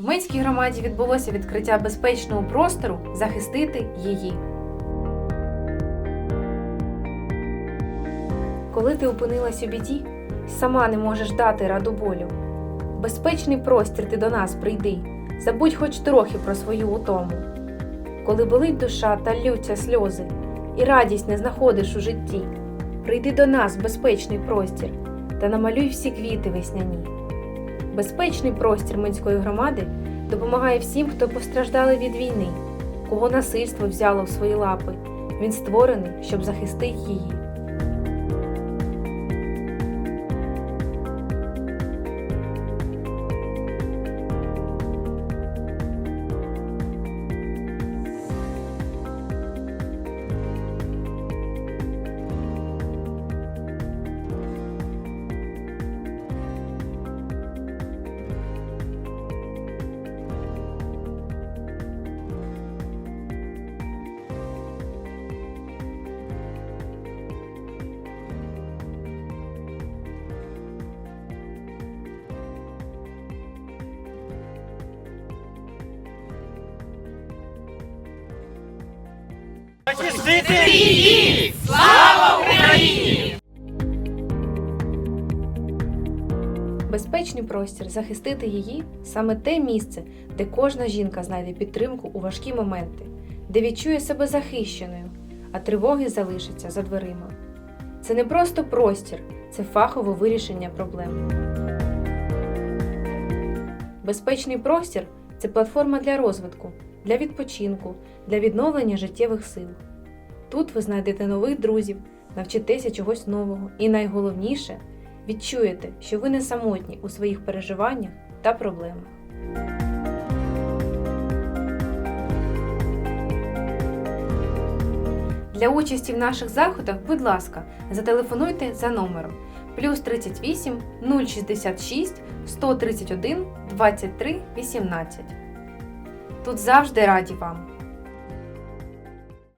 В Минській громаді відбулося відкриття безпечного простору захистити її. Коли ти опинилась у біді, сама не можеш дати раду болю. Безпечний простір ти до нас прийди, забудь хоч трохи про свою утому. Коли болить душа та ллються сльози, і радість не знаходиш у житті, прийди до нас безпечний простір та намалюй всі квіти весняні. Безпечний простір Минської громади допомагає всім, хто постраждали від війни, кого насильство взяло в свої лапи. Він створений, щоб захистити її. Захистити її! Слава Україні! Безпечний простір захистити її саме те місце, де кожна жінка знайде підтримку у важкі моменти, де відчує себе захищеною, а тривоги залишаться за дверима. Це не просто простір, це фахове вирішення проблем. Безпечний простір це платформа для розвитку, для відпочинку, для відновлення життєвих сил. Тут ви знайдете нових друзів, навчитеся чогось нового і найголовніше відчуєте, що ви не самотні у своїх переживаннях та проблемах. Для участі в наших заходах, будь ласка, зателефонуйте за номером плюс 38 066 131 23 18. Тут завжди раді вам.